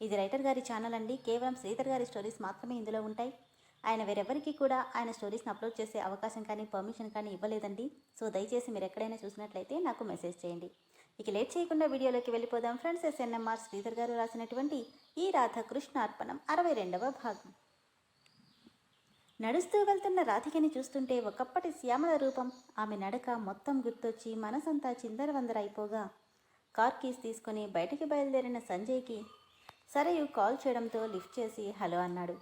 ఇది రైటర్ గారి ఛానల్ అండి. కేవలం శ్రీధర్ గారి స్టోరీస్ మాత్రమే ఇందులో ఉంటాయి. ఆయన వేరెవరికి కూడా ఆయన స్టోరీస్ని అప్లోడ్ చేసే అవకాశం కానీ పర్మిషన్ కానీ ఇవ్వలేదండి. సో దయచేసి మీరు ఎక్కడైనా చూసినట్లయితే నాకు మెసేజ్ చేయండి. ఇక లేట్ చేయకుండా వీడియోలోకి వెళ్ళిపోదాం. ఫ్రెండ్స్ ఎస్ఎన్ఎంఆర్ శ్రీధర్ గారు రాసినటువంటి ఈ రాధాకృష్ణ అర్పణం అరవై రెండవ భాగం. నడుస్తూ వెళ్తున్న రాధికని చూస్తుంటే ఒకప్పటి శ్యామల రూపం. ఆమె నడక మొత్తం గుర్తొచ్చి మనసంతా చిందరవందరైపోగా. కార్ కీస్ తీసుకుని బయటికి బయలుదేరిన సంజయ్కి సరయు కాల్ చేయడంతో లిఫ్ట్ చేసి హలో అన్నాడు.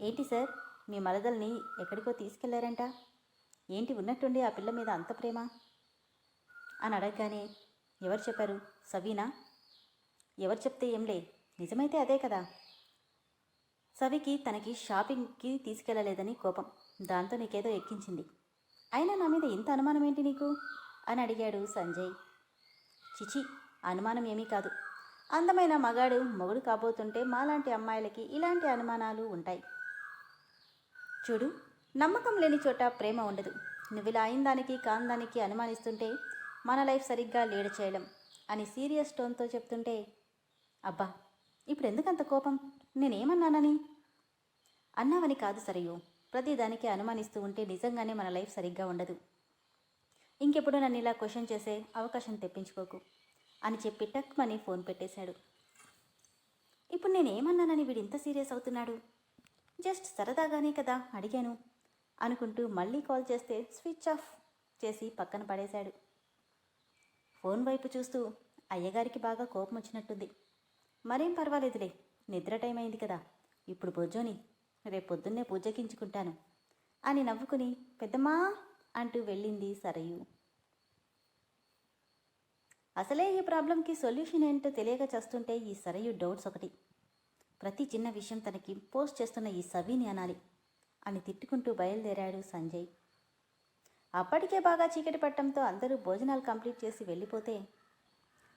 ఏంటి సార్ మీ మరదల్ని ఎక్కడికో తీసుకెళ్ళారంట? ఏంటి ఉన్నట్టుండి ఆ పిల్ల మీద అంత ప్రేమ? అని అడగగానే ఎవరు చెప్పారు? సవీనా? ఎవరు చెప్తే ఏంలే నిజమైతే అదే కదా? సవికి తనకి షాపింగ్కి తీసుకెళ్ళలేదని కోపం. దాంతో నీకేదో ఎక్కించింది. అయినా నా మీద ఇంత అనుమానం ఏంటి నీకు? అని అడిగాడు సంజయ్. చిచి అనుమానం ఏమీ కాదు. అందమైన మగాడు మొగుడు కాబోతుంటే మాలాంటి అమ్మాయిలకి ఇలాంటి అనుమానాలు ఉంటాయి. చూడు నమ్మకం లేని చోట ప్రేమ ఉండదు. నువ్వు ఇలా అయిన దానికి కాని దానికి అనుమానిస్తుంటే మన లైఫ్ సరిగ్గా లీడ్ చేయడం అని సీరియస్ టోన్తో చెప్తుంటే అబ్బా ఇప్పుడు ఎందుకంత కోపం? నేనేమన్నానని? అన్నావని కాదు సరియు. ప్రతిదానికి అనుమానిస్తూ ఉంటే నిజంగానే మన లైఫ్ సరిగ్గా ఉండదు. ఇంకెప్పుడు నన్ను ఇలా క్వశ్చన్ చేసే అవకాశం తెప్పించుకోకు. అని చెప్పి టక్మని ఫోన్ పెట్టేశాడు. ఇప్పుడు నేనేమన్నానని వీడు ఇంత సీరియస్ అవుతున్నాడు? జస్ట్ సరదాగానే కదా అడిగాను అనుకుంటూ మళ్ళీ కాల్ చేస్తే స్విచ్ ఆఫ్ చేసి పక్కన పడేశాడు. ఫోన్ వైపు చూస్తూ అయ్యగారికి బాగా కోపం వచ్చినట్టుంది. మరేం పర్వాలేదులే నిద్ర టైం అయింది కదా ఇప్పుడు బొజ్జోని రేపు పొద్దున్నే పూజకించుకుంటాను అని నవ్వుకుని పెద్దమ్మా అంటూ వెళ్ళింది సరయు. అసలే ఈ ప్రాబ్లంకి సొల్యూషన్ ఏంటో తెలియక చేస్తుంటే ఈ సరయు డౌట్స్ ఒకటి. ప్రతి చిన్న విషయం తనకి పోస్ట్ చేస్తున్న ఈ సవిని అనాలి అని తిట్టుకుంటూ బయలుదేరాడు సంజయ్. అప్పటికే బాగా చీకటి పట్టడంతో అందరూ భోజనాలు కంప్లీట్ చేసి వెళ్ళిపోతే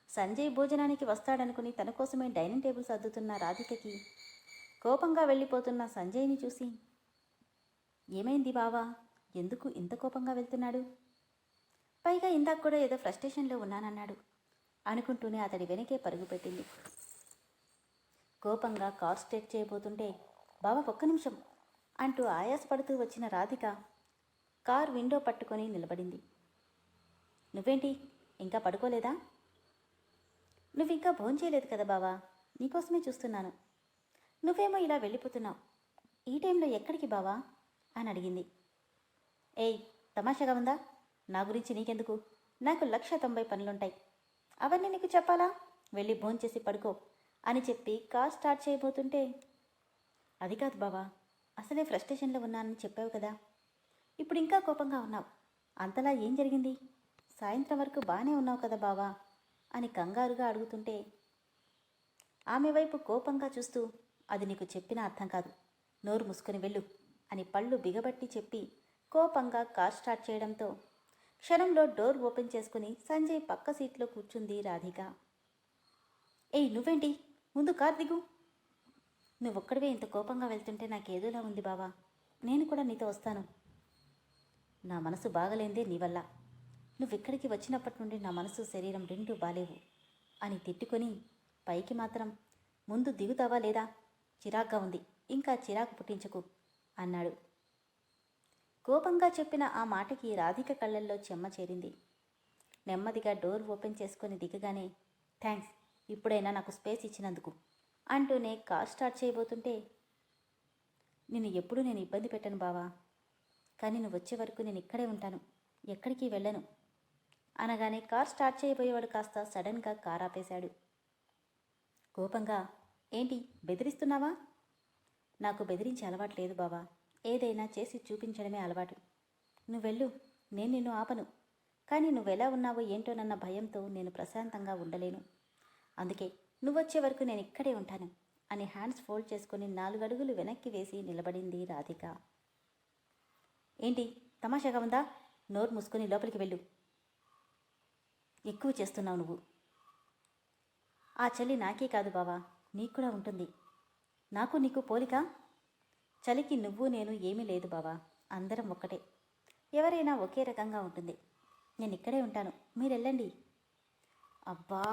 సంజయ్ భోజనానికి వస్తాడనుకుని తన కోసమే డైనింగ్ టేబుల్ సర్దుతున్న రాధికకి కోపంగా వెళ్ళిపోతున్న సంజయ్ని చూసి ఏమైంది బావా? ఎందుకు ఇంత కోపంగా వెళ్తున్నాడు? పైగా ఇందాక కూడా ఏదో ఫ్రస్ట్రేషన్లో ఉన్నానన్నాడు అనుకుంటూనే అతడి వెనకే పరుగు పెట్టింది. కోపంగా కార్ స్టేట్ చేయబోతుంటే బావ ఒక్క నిమిషం అంటూ ఆయాసపడుతూ వచ్చిన రాధిక కార్ విండో పట్టుకొని నిలబడింది. నువ్వేంటి? ఇంకా పడుకోలేదా? నువ్వు ఇంకా భోంచేయలేదు కదా బావా? నీకోసమే చూస్తున్నాను. నువ్వేమో ఇలా వెళ్ళిపోతున్నావు. ఈ టైంలో ఎక్కడికి బావా? అని అడిగింది. ఏయ్ తమాషాగా ఉందా? నా గురించి నీకెందుకు? నాకు లక్ష తొంభై పనులుంటాయి. అవన్నీ నీకు చెప్పాలా? వెళ్ళి భోంచేసి పడుకో అని చెప్పి కార్ స్టార్ట్ చేయబోతుంటే అది కాదు బావా అసలే ఫ్రస్ట్రేషన్లో ఉన్నానని చెప్పావు కదా. ఇప్పుడు ఇంకా కోపంగా ఉన్నావు. అంతలా ఏం జరిగింది? సాయంత్రం వరకు బాగానే ఉన్నావు కదా బావా అని కంగారుగా అడుగుతుంటే ఆమె వైపు కోపంగా చూస్తూ అది నీకు చెప్పిన అర్థం కాదు. నోరు మూసుకొని వెళ్ళు అని పళ్ళు బిగబట్టి చెప్పి కోపంగా కార్ స్టార్ట్ చేయడంతో క్షణంలో డోర్ ఓపెన్ చేసుకుని సంజయ్ పక్క సీట్లో కూర్చుంది రాధిక. ఏయ్ నువ్వేంటి? ముందు కార్ దిగు. నువ్వొక్కడివే ఇంత కోపంగా వెళ్తుంటే నాకేదోలా ఉంది బావా. నేను కూడా నీతో వస్తాను. నా మనసు బాగలేందే నీ వల్ల. నువ్విక్కడికి వచ్చినప్పటి నుండి నా మనసు శరీరం రెండూ బాలేవు అని తిట్టుకొని పైకి మాత్రం ముందు దిగుతావా లేదా? చిరాగ్గా ఉంది. ఇంకా చిరాకు పుట్టించకు అన్నాడు. కోపంగా చెప్పిన ఆ మాటకి రాధిక కళ్ళల్లో చెమ్మ చేరింది. నెమ్మదిగా డోర్ ఓపెన్ చేసుకొని దిగగానే థ్యాంక్స్ ఇప్పుడైనా నాకు స్పేస్ ఇచ్చినందుకు అంటూనే కార్ స్టార్ట్ చేయబోతుంటే నిన్ను ఎప్పుడూ నేను ఇబ్బంది పెట్టను బావా కానీ నువ్వు వచ్చే వరకు నేను ఇక్కడే ఉంటాను ఎక్కడికి వెళ్ళను అనగానే కార్ స్టార్ట్ చేయబోయేవాడు కాస్త సడన్గా కార్ ఆపేశాడు. కోపంగా ఏంటి బెదిరిస్తున్నావా? నాకు బెదిరించే అలవాటు లేదు బావా ఏదైనా చేసి చూపించడమే అలవాటు. నువ్వెళ్ళు నేను నిన్ను ఆపను. కానీ నువ్వెలా ఉన్నావో ఏంటోనన్న భయంతో నేను ప్రశాంతంగా ఉండలేను. అందుకే నువ్వొచ్చే వరకు నేను ఇక్కడే ఉంటాను అని హ్యాండ్స్ ఫోల్డ్ చేసుకుని నాలుగు అడుగులు వెనక్కి వేసి నిలబడింది రాధిక. ఏంటి తమాషాగా ఉందా? నోరు మూసుకొని లోపలికి వెళ్ళు. ఎక్కువ చేస్తున్నావు నువ్వు. ఆ చలి నాకే కాదు బావా నీకు కూడా ఉంటుంది. నాకు నీకు పోలిక? చలికి నువ్వు నేను ఏమీ లేదు బావా. అందరం ఒక్కటే. ఎవరైనా ఒకే రకంగా ఉంటుంది. నేను ఇక్కడే ఉంటాను. మీరు వెళ్ళండి. అబ్బా!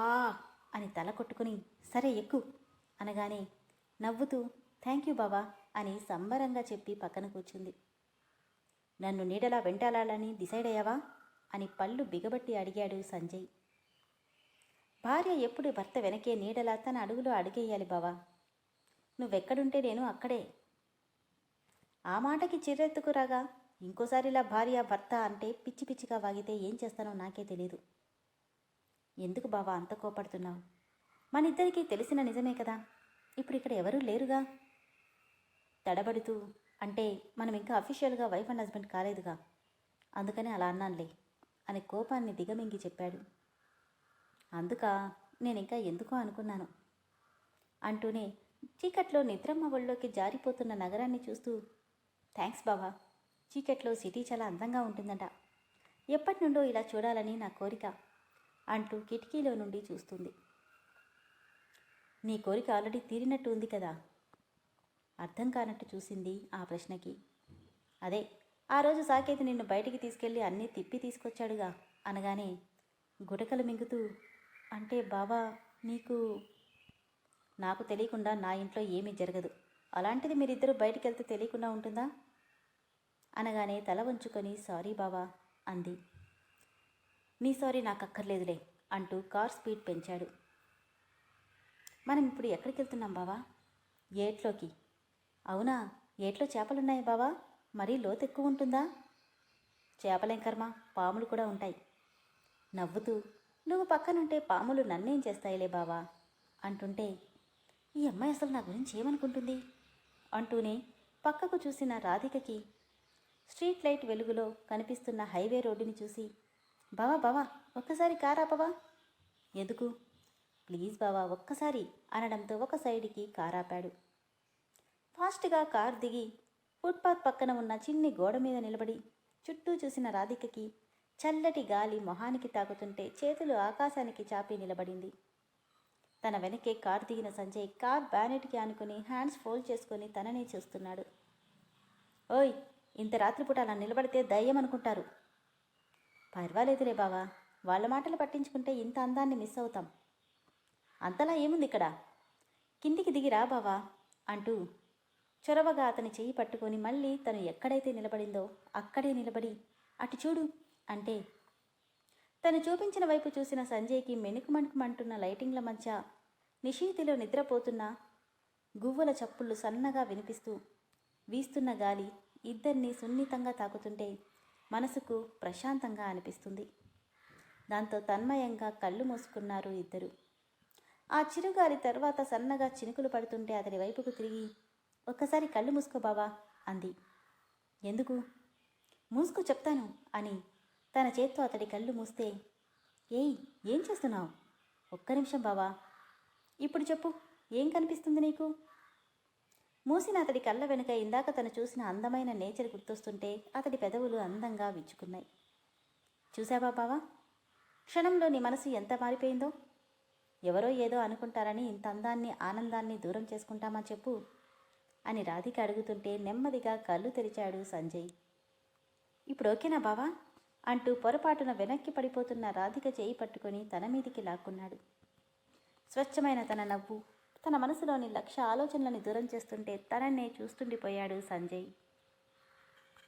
అని తల కొట్టుకుని సరే ఎక్కు అనగానే నవ్వుతూ థ్యాంక్ యూ బావా అని సంబరంగా చెప్పి పక్కన కూర్చుంది. నన్ను నీడలా వెంటాలని డిసైడ్ అయ్యావా? అని పళ్ళు బిగబట్టి అడిగాడు సంజయ్. భార్య ఎప్పుడు భర్త వెనకే నీడలా తన అడుగులో అడిగేయాలి బావా. నువ్వెక్కడుంటే నేను అక్కడే. ఆ మాటకి చిరెత్తుకురాగా ఇంకోసారిలా భార్య భర్త అంటే పిచ్చి పిచ్చిగా వాగితే ఏం చేస్తానో నాకే తెలియదు ఎందుకు బావా అంత కోపడుతున్నావు? మన ఇద్దరికీ తెలిసిన నిజమే కదా. ఇప్పుడు ఇక్కడ ఎవరూ లేరుగా? తడబడుతూ అంటే మనం ఇంకా అఫీషియల్గా వైఫ్ అండ్ హస్బెండ్ కాలేదుగా? అందుకని అలా అన్నానులే అని కోపాన్ని దిగమింగి చెప్పాడు. అందుక నేను ఇంకా ఎందుకో అనుకున్నాను. అంటూనే చీకట్లో నిద్రమ్మ ఒళ్ళోకి జారిపోతున్న నగరాన్ని చూస్తూ థ్యాంక్స్ బావా. చీకట్లో సిటీ చాలా అందంగా ఉంటుందంట. ఎప్పటి నుండో ఇలా చూడాలని నా కోరిక అంటూ కిటికీలో నుండి చూస్తుంది. నీ కోరిక ఆల్రెడీ తీరినట్టు ఉంది కదా? అర్థం కానట్టు చూసింది ఆ ప్రశ్నకి. అదే ఆ రోజు సాకేత్ నిన్ను బయటికి తీసుకెళ్ళి అన్నీ తిప్పి తీసుకొచ్చాడుగా అనగానే గుటకలు మింగుతూ అంటే బావా నీకు నాకు తెలియకుండా నా ఇంట్లో ఏమీ జరగదు. అలాంటిది మీరిద్దరూ బయటికి వెళ్తే తెలియకుండా ఉంటుందా? అనగానే తల వంచుకొని సారీ బావా అంది. నీ సారీ నాకు అక్కర్లేదులే అంటూ కార్ స్పీడ్ పెంచాడు. మనం ఇప్పుడు ఎక్కడికి వెళ్తున్నాం బావా? ఏట్లోకి. అవునా? ఏట్లో చేపలున్నాయి బావా? మరీ లోతు ఎక్కువ ఉంటుందా? చేపలేం కర్మ పాములు కూడా ఉంటాయి. నవ్వుతూ నువ్వు పక్కనుంటే పాములు నన్నేం చేస్తాయిలే బావా? అంటుంటే ఈ అమ్మాయి అసలు నా గురించి ఏమనుకుంటుంది? అంటూనే పక్కకు చూసిన రాధికకి స్ట్రీట్ లైట్ వెలుగులో కనిపిస్తున్న హైవే రోడ్డుని చూసి బావా బావా ఒక్కసారి కారాపవా ఎందుకు? ప్లీజ్ బావా ఒక్కసారి అనడంతో ఒక సైడ్కి కారాపాడు. ఫాస్ట్గా కార్ దిగి ఫుట్పాత్ పక్కన ఉన్న చిన్ని గోడ మీద నిలబడి చుట్టూ చూసిన రాధికకి చల్లటి గాలి మొహానికి తాకుతుంటే చేతులు ఆకాశానికి చాపి నిలబడింది. తన వెనకే కార్ దిగిన సంజయ్ కార్ బ్యానెట్కి ఆనుకుని హ్యాండ్స్ ఫోల్డ్ చేసుకుని తననే చూస్తున్నాడు. ఓయ్ ఇంత రాత్రిపూట అలా నిలబడితే దయ్యం అనుకుంటారు. పర్వాలేదులే బావా వాళ్ళ మాటలు పట్టించుకుంటే ఇంత అందాన్ని మిస్ అవుతాం. అంతలా ఏముంది ఇక్కడ? కిందికి దిగి రా బావా అంటూ చొరవగా అతని చెయ్యి పట్టుకొని మళ్ళీ తను ఎక్కడైతే నిలబడిందో అక్కడే నిలబడి అటు చూడు అంటే తను చూపించిన వైపు చూసిన సంజయ్కి మెణుకుమణుకుమంటున్న లైటింగ్ల మధ్య నిశీతిలో నిద్రపోతున్న గువ్వల చప్పుళ్ళు సన్నగా వినిపిస్తూ వీస్తున్న గాలి ఇద్దరిని సున్నితంగా తాకుతుంటే మనసుకు ప్రశాంతంగా అనిపిస్తుంది. దాంతో తన్మయంగా కళ్ళు మూసుకున్నారు ఇద్దరు. ఆ చిరుగాలి తర్వాత సన్నగా చినుకులు పడుతుంటే అతని వైపుకు తిరిగి ఒక్కసారి కళ్ళు మూసుకో బావా అంది. ఎందుకు? మూసుకో చెప్తాను అని తన చేత్తో అతడి కళ్ళు మూస్తే ఏయ్ ఏం చేస్తున్నావు? ఒక్క నిమిషం బావా. ఇప్పుడు చెప్పు ఏం కనిపిస్తుంది నీకు? మూసిన అతడి కళ్ళ వెనుక ఇందాక తను చూసిన అందమైన నేచర్ గుర్తొస్తుంటే అతడి పెదవులు అందంగా విచ్చుకున్నాయి. చూసావా బావా? క్షణంలో నీ మనసు ఎంత మారిపోయిందో? ఎవరో ఏదో అనుకుంటారని ఇంత అందాన్ని ఆనందాన్ని దూరం చేసుకుంటామా చెప్పు అని రాధిక అడుగుతుంటే నెమ్మదిగా కళ్ళు తెరిచాడు సంజయ్. ఇప్పుడు ఓకేనా బావా? అంటూ పొరపాటున వెనక్కి పడిపోతున్న రాధిక చేయి పట్టుకొని తన మీదికి లాక్కున్నాడు. స్వచ్ఛమైన తన నవ్వు తన మనసులోని లక్ష ఆలోచనలని దూరం చేస్తుంటే తననే చూస్తుండిపోయాడు సంజయ్.